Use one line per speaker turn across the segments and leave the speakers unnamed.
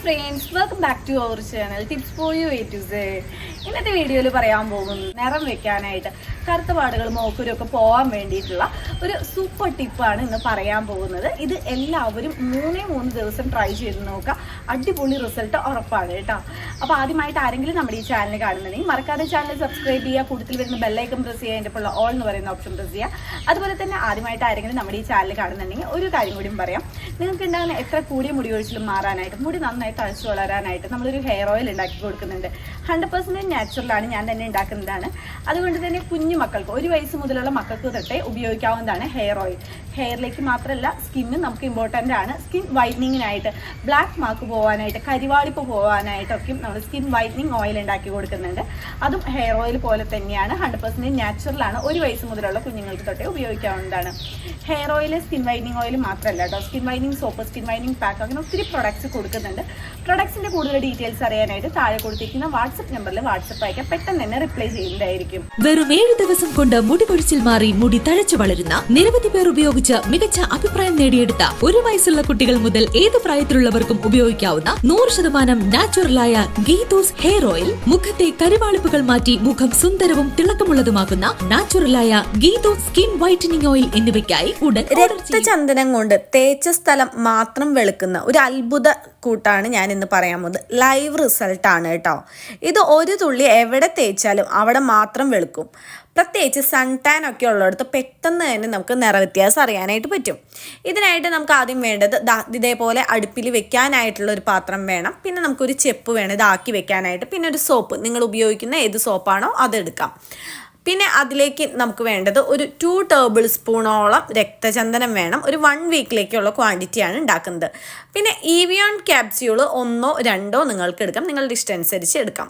Friends, welcome back to our channel Tips for You A to Z. ഇന്നത്തെ വീഡിയോയിൽ പറയാൻ പോകുന്നത് നിറം വെക്കാനായിട്ട് കറുത്ത പാടുകൾ ഒക്കെ പോകാൻ വേണ്ടിയിട്ടുള്ള ഒരു സൂപ്പർ ടിപ്പാണ് ഇന്ന് പറയാൻ പോകുന്നത് ഇത് എല്ലാവരും മൂന്നേ മൂന്ന് ദിവസം ട്രൈ ചെയ്ത് നോക്കുക അടിപൊളി റിസൾട്ട് ഉറപ്പാണ് കേട്ടോ അപ്പോൾ ആദ്യമായിട്ട് ആരെങ്കിലും നമ്മുടെ ഈ ചാനൽ കാണുന്നുണ്ടെങ്കിൽ മറക്കാതെ ചാനൽ സബ്സ്ക്രൈബ് ചെയ്യുക കൂടുതൽ വരുന്ന ബെല്ലൈക്കൺ പ്രസ് ചെയ്യുക എൻ്റെ ഉള്ള ഓൾ എന്ന് പറയുന്ന ഓപ്ഷൻ പ്രസ് ചെയ്യുക അതുപോലെ തന്നെ ആദ്യമായിട്ട് ആരെങ്കിലും നമ്മുടെ ഈ ചാനൽ കാണുന്നുണ്ടെങ്കിൽ ഒരു കാര്യം കൂടിയും പറയാം നിങ്ങൾക്ക് ഉണ്ടാകുന്ന എത്ര കൂടിയ മുടി ഒഴിച്ചിലും മാറാനായിട്ട് മുടി നന്നായി തഴച്ചു വളരാനായിട്ട് നമ്മളൊരു ഹെയർ ഓയിൽ ഉണ്ടാക്കി കൊടുക്കുന്നുണ്ട് ഹൺഡ്രഡ് നാച്ചുറലാണ് ഞാൻ തന്നെ ഉണ്ടാക്കുന്നതാണ് അതുകൊണ്ട് തന്നെ കുഞ്ഞു മക്കൾക്ക് ഒരു വയസ്സ് മുതലുള്ള മക്കൾക്ക് തൊട്ടെ ഉപയോഗിക്കാവുന്നതാണ് ഹെയർ ഓയിൽ ഹെയറിലേക്ക് മാത്രമല്ല സ്കിന്ന് നമുക്ക് ഇമ്പോർട്ടൻ്റ് ആണ് സ്കിൻ വൈറ്റനിങ്ങിനായിട്ട് ബ്ലാക്ക് മാർക്ക് പോകാനായിട്ട് കരിവാളിപ്പ് പോകാനായിട്ടൊക്കെയും നമ്മൾ സ്കിൻ വൈറ്റനിങ് ഓയിൽ ഉണ്ടാക്കി കൊടുക്കുന്നുണ്ട് അതും ഹെയർ ഓയിൽ പോലെ തന്നെയാണ് ഹൺഡ്രഡ് പെർസെൻറ്റ് നാച്ചുറലാണ് ഒരു വയസ്സ് മുതലുള്ള കുഞ്ഞുങ്ങൾക്ക് തൊട്ടെ ഉപയോഗിക്കാവുന്നതാണ് hair oil skin whitening oil മാത്രമല്ല കേട്ടോ skin whitening soap skin whitening pack അങ്ങനെ ഒത്തിരി പ്രൊഡക്ട്സ് കൊടുക്കുന്നുണ്ട് പ്രൊഡക്ട്സിൻ്റെ കൂടുതൽ ഡീറ്റെയിൽസ് അറിയാനായിട്ട് താഴെ കൊടുത്തിരിക്കുന്ന വാട്സപ്പ് നമ്പറിൽ വാട്സപ്പ് വാട്സപ്പ് അയക്കാം പെട്ടെന്ന് തന്നെ റിപ്ലൈ ചെയ്യുന്നതായിരിക്കും
വെറും ഏഴ് ദിവസം കൊണ്ട് മുടി പൊഴിച്ചിൽ മാറി മുടി തഴച്ചു വളരുന്ന നിരവധി പേർ ഉപയോഗിച്ച് മികച്ച അഭിപ്രായം നേടിയെടുത്ത ഒരു വയസ്സുള്ള കുട്ടികൾ മുതൽ ഏത് പ്രായത്തിലുള്ളവർക്കും ഉപയോഗിക്കാവുന്ന നൂറ് ശതമാനം നാച്ചുറലായ ഗീതോസ് ഹെയർ ഓയിൽ മുഖത്തെ കരുവാളിപ്പുകൾ മാറ്റി മുഖം സുന്ദരവും തിളക്കമുള്ളതുമാക്കുന്ന നാച്ചുറലായ ഗീതോസ് സ്കിൻ വൈറ്റനിങ് ഓയിൽ എന്നിവയ്ക്കായി ഉടൻ
രക്തചന്ദനം കൊണ്ട് തേച്ച സ്ഥലം മാത്രം വെളുക്കുന്ന ഒരു അത്ഭുത കൂട്ടാണ് ഞാൻ ഇന്ന് പറയാൻ പോകുന്നത് ലൈവ് റിസൾട്ടാണ് കേട്ടോ ഇത് ഒരു തുള്ളി എവിടെ തേച്ചാലും അവിടെ മാത്രം വെളുക്കും പ്രത്യേകിച്ച് സൺ ടാൻ ഒക്കെ ഉള്ളിടത്ത് പെട്ടെന്ന് തന്നെ നമുക്ക് നിറവ്യത്യാസം അറിയാനായിട്ട് പറ്റും ഇതിനായിട്ട് നമുക്ക് ആദ്യം വേണ്ടത് ഇതേപോലെ അടുപ്പിൽ വെക്കാനായിട്ടുള്ള ഒരു പാത്രം വേണം പിന്നെ നമുക്കൊരു ചെപ്പ് വേണം ഇതാക്കി വെക്കാനായിട്ട് പിന്നെ ഒരു സോപ്പ് നിങ്ങൾ ഉപയോഗിക്കുന്ന ഏത് സോപ്പാണോ അതെടുക്കാം പിന്നെ അതിലേക്ക് നമുക്ക് വേണ്ടത് ഒരു ടു ടേബിൾ സ്പൂണോളം രക്തചന്ദനം വേണം ഒരു വൺ വീക്കിലേക്കുള്ള ക്വാണ്ടിറ്റിയാണ് ഉണ്ടാക്കുന്നത് പിന്നെ ഈവിയോൺ ക്യാപ്സ്യൂൾ ഒന്നോ രണ്ടോ നിങ്ങൾക്ക് എടുക്കാം നിങ്ങളുടെ ഇഷ്ടം അനുസരിച്ച് എടുക്കാം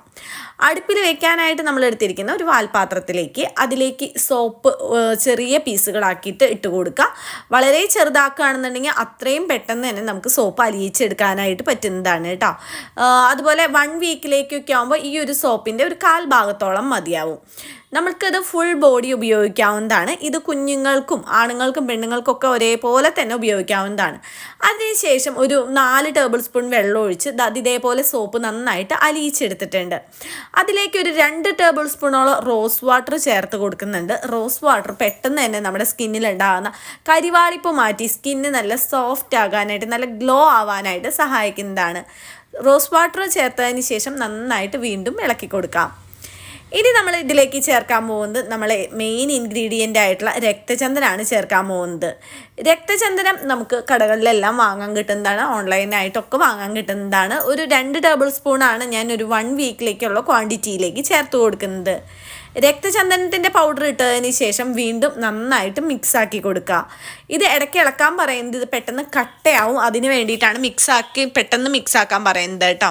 അടുപ്പിൽ വെക്കാനായിട്ട് നമ്മൾ എടുത്തിരിക്കുന്ന ഒരു വാൽപാത്രത്തിലേക്ക് അതിലേക്ക് സോപ്പ് ചെറിയ പീസുകളാക്കിയിട്ട് ഇട്ട് കൊടുക്കുക വളരെ ചെറുതാക്കുകയാണെന്നുണ്ടെങ്കിൽ അത്രയും പെട്ടെന്ന് തന്നെ നമുക്ക് സോപ്പ് അലിയിച്ചെടുക്കാനായിട്ട് പറ്റുന്നതാണ് കേട്ടോ അതുപോലെ വൺ വീക്കിലേക്കൊക്കെ ആകുമ്പോൾ ഈ ഒരു സോപ്പിൻ്റെ ഒരു കാൽ ഭാഗത്തോളം മതിയാവും നമ്മൾക്കത് ഫുൾ ബോഡി ഉപയോഗിക്കാവുന്നതാണ് ഇത് കുഞ്ഞുങ്ങൾക്കും ആണുങ്ങൾക്കും പെണ്ണുങ്ങൾക്കൊക്കെ ഒരേപോലെ തന്നെ ഉപയോഗിക്കാവുന്നതാണ് അതിനുശേഷം ഒരു നാല് ടേബിൾ സ്പൂൺ വെള്ളം ഒഴിച്ച് ഇതേപോലെ സോപ്പ് നന്നായിട്ട് അലിയിച്ചെടുത്തിട്ടുണ്ട് അതിലേക്ക് ഒരു രണ്ട് ടേബിൾ സ്പൂണോളം റോസ് വാട്ടർ ചേർത്ത് കൊടുക്കുന്നുണ്ട് റോസ് വാട്ടർ പെട്ടെന്ന് തന്നെ നമ്മുടെ സ്കിന്നിലുണ്ടാകുന്ന കരിവാളിപ്പ് മാറ്റി സ്കിന്ന് നല്ല സോഫ്റ്റ് ആകാനായിട്ട് നല്ല ഗ്ലോ ആവാനായിട്ട് സഹായിക്കുന്നതാണ് റോസ് വാട്ടർ ചേർത്തതിന് ശേഷം നന്നായിട്ട് വീണ്ടും ഇളക്കി കൊടുക്കാം ഇനി നമ്മൾ ഇതിലേക്ക് ചേർക്കാൻ പോകുന്നത് നമ്മൾ മെയിൻ ഇൻഗ്രീഡിയൻ്റ് ആയിട്ടുള്ള രക്തചന്ദനാണ് ചേർക്കാൻ പോകുന്നത് രക്തചന്ദനം നമുക്ക് കടകളിലെല്ലാം വാങ്ങാൻ കിട്ടുന്നതാണ് ഓൺലൈനായിട്ടൊക്കെ വാങ്ങാൻ കിട്ടുന്നതാണ് ഒരു രണ്ട് ടേബിൾ സ്പൂണാണ് ഞാൻ ഒരു വൺ വീക്കിലേക്കുള്ള ക്വാണ്ടിറ്റിയിലേക്ക് ചേർത്ത് കൊടുക്കുന്നത് രക്തചന്ദനത്തിൻ്റെ പൗഡർ ഇട്ടതിന് ശേഷം വീണ്ടും നന്നായിട്ട് മിക്സാക്കി കൊടുക്കുക ഇത് ഇടയ്ക്ക് ഇളക്കാൻ പറയുന്നത് പെട്ടെന്ന് കട്ടയാവും അതിന് വേണ്ടിയിട്ടാണ് മിക്സാക്കി പെട്ടെന്ന് മിക്സാക്കാൻ പറയുന്നത് കേട്ടോ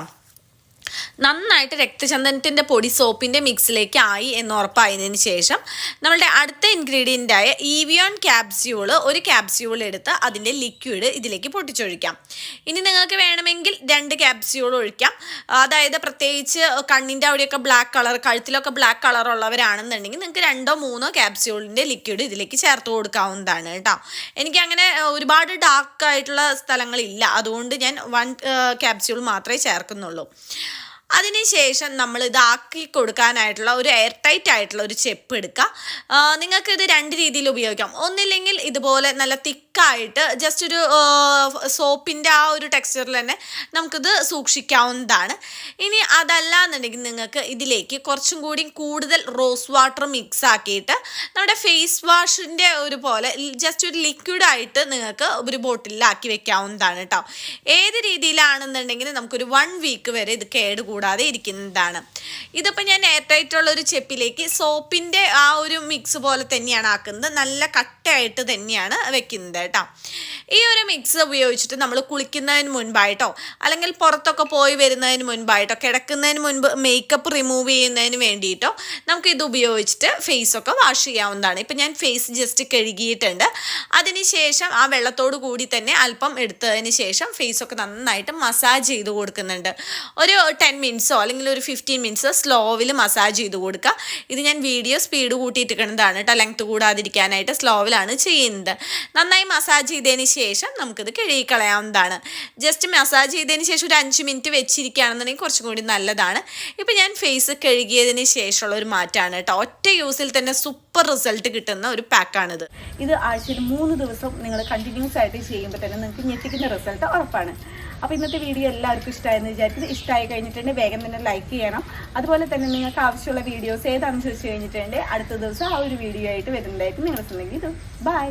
നന്നായിട്ട് രക്തചന്ദനത്തിൻ്റെ പൊടി സോപ്പിൻ്റെ മിക്സിലേക്ക് ആയി എന്ന് ഉറപ്പായതിനു ശേഷം നമ്മളുടെ അടുത്ത ഇൻഗ്രീഡിയൻ്റായ ഈവിയോൺ ക്യാപ്സ്യൂൾ ഒരു ക്യാപ്സ്യൂൾ എടുത്ത് അതിൻ്റെ ലിക്വിഡ് ഇതിലേക്ക് പൊട്ടിച്ചൊഴിക്കാം ഇനി നിങ്ങൾക്ക് വേണമെങ്കിൽ രണ്ട് ക്യാപ്സ്യൂൾ ഒഴിക്കാം അതായത് പ്രത്യേകിച്ച് കണ്ണിൻ്റെ അവിടെയൊക്കെ ബ്ലാക്ക് കളർ കഴുത്തിലൊക്കെ ബ്ലാക്ക് കളർ ഉള്ളവരാണെന്നുണ്ടെങ്കിൽ നിങ്ങൾക്ക് രണ്ടോ മൂന്നോ ക്യാപ്സ്യൂളിൻ്റെ ലിക്വിഡ് ഇതിലേക്ക് ചേർത്ത് കൊടുക്കാവുന്നതാണ് കേട്ടോ എനിക്ക് അങ്ങനെ ഒരുപാട് ഡാർക്ക് ആയിട്ടുള്ള സ്ഥലങ്ങളില്ല അതുകൊണ്ട് ഞാൻ വൺ ക്യാപ്സ്യൂൾ മാത്രമേ ചേർക്കുന്നുള്ളൂ അതിനുശേഷം നമ്മൾ ഇതാക്കി കൊടുക്കാനായിട്ടുള്ള ഒരു എയർ ടൈറ്റ് ആയിട്ടുള്ള ഒരു ചെപ്പ് എടുക്കുക ഇത് രണ്ട് രീതിയിൽ ഉപയോഗിക്കാം ഒന്നില്ലെങ്കിൽ ഇതുപോലെ നല്ല തിക്ക് തിക്കായിട്ട് ജസ്റ്റ് ഒരു സോപ്പിൻ്റെ ആ ഒരു ടെക്സ്ചറിൽ തന്നെ നമുക്കിത് സൂക്ഷിക്കാവുന്നതാണ് ഇനി അതല്ല എന്നുണ്ടെങ്കിൽ നിങ്ങൾക്ക് ഇതിലേക്ക് കുറച്ചും കൂടി കൂടുതൽ റോസ് വാട്ടർ മിക്സ് ആക്കിയിട്ട് നമ്മുടെ ഫേസ് വാഷിൻ്റെ ഒരു പോലെ ജസ്റ്റ് ഒരു ലിക്വിഡായിട്ട് നിങ്ങൾക്ക് ഒരു ബോട്ടിലാക്കി വെക്കാവുന്നതാണ് കേട്ടോ ഏത് രീതിയിലാണെന്നുണ്ടെങ്കിൽ നമുക്കൊരു വൺ വീക്ക് വരെ ഇത് കേട് കൂടാതെ ഇരിക്കുന്നതാണ് ഇതിപ്പോൾ ഞാൻ എയർടൈറ്റുള്ള ഒരു ചെപ്പിലേക്ക് സോപ്പിൻ്റെ ആ ഒരു മിക്സ് പോലെ തന്നെയാണ് ആക്കുന്നത് നല്ല കട്ടയായിട്ട് തന്നെയാണ് വെക്കുന്നത് ¡Gracias! ഈ ഒരു മിക്സ് ഉപയോഗിച്ചിട്ട് നമ്മൾ കുളിക്കുന്നതിന് മുൻപായിട്ടോ അല്ലെങ്കിൽ പുറത്തൊക്കെ പോയി വരുന്നതിന് മുൻപായിട്ടോ കിടക്കുന്നതിന് മുൻപ് മേക്കപ്പ് റിമൂവ് ചെയ്യുന്നതിന് വേണ്ടിയിട്ടോ നമുക്ക് ഇത് ഉപയോഗിച്ചിട്ട് ഫേസൊക്കെ വാഷ് ചെയ്യാവുന്നതാണ് ഇപ്പം ഞാൻ ഫേസ് ജസ്റ്റ് കഴുകിയിട്ടുണ്ട് അതിനുശേഷം ആ വെള്ളത്തോട് കൂടി തന്നെ അല്പം എടുത്തതിന് ശേഷം ഫേസൊക്കെ നന്നായിട്ട് മസാജ് ചെയ്ത് കൊടുക്കുന്നുണ്ട് ഒരു ടെൻ മിനിറ്റ്സോ അല്ലെങ്കിൽ ഒരു ഫിഫ്റ്റീൻ മിനിറ്റ്സോ സ്ലോവിൽ മസാജ് ചെയ്ത് കൊടുക്കുക ഇത് ഞാൻ വീഡിയോ സ്പീഡ് കൂട്ടിയിട്ട് കിടന്നതാണ് കേട്ടോ ലെങ്ത് കൂടാതിരിക്കാനായിട്ട് സ്ലോവിലാണ് ചെയ്യുന്നത് നന്നായി
മസാജ് ചെയ്തതിന് ശേഷം നമുക്കിത് കളയാവുന്നതാണ് ജസ്റ്റ് മസാജ് ചെയ്തതിന് ശേഷം ഒരു അഞ്ച് മിനിറ്റ് വെച്ചിരിക്കുകയാണെന്നുണ്ടെങ്കിൽ കുറച്ചും കൂടി നല്ലതാണ് ഇപ്പം ഞാൻ ഫേസ് കഴുകിയതിന് ശേഷമുള്ള ഒരു മാറ്റമാണ് കേട്ടോ ഒറ്റ യൂസിൽ തന്നെ സൂപ്പർ റിസൾട്ട് കിട്ടുന്ന ഒരു പാക്കാണിത്
ഇത് ആഴ്ചയിൽ മൂന്ന് ദിവസം നിങ്ങൾ കണ്ടിന്യൂസ് ആയിട്ട് ചെയ്യുമ്പോൾ തന്നെ നിങ്ങൾക്ക് ഞെട്ടിക്കുന്ന റിസൾട്ട് ഉറപ്പാണ് അപ്പോൾ ഇന്നത്തെ വീഡിയോ എല്ലാവർക്കും ഇഷ്ടമായെന്ന് വിചാരിച്ചത് ഇഷ്ടമായി കഴിഞ്ഞിട്ടുണ്ടെങ്കിൽ വേഗം തന്നെ ലൈക്ക് ചെയ്യണം അതുപോലെ തന്നെ നിങ്ങൾക്ക് ആവശ്യമുള്ള വീഡിയോസ് ഏതാണെന്ന് ചോദിച്ചു കഴിഞ്ഞിട്ടുണ്ടെങ്കിൽ അടുത്ത ദിവസം ആ ഒരു വീഡിയോ ആയിട്ട് വരുന്നതായിട്ട് നിങ്ങൾ ശ്രമിക്കും ഇത് ബൈ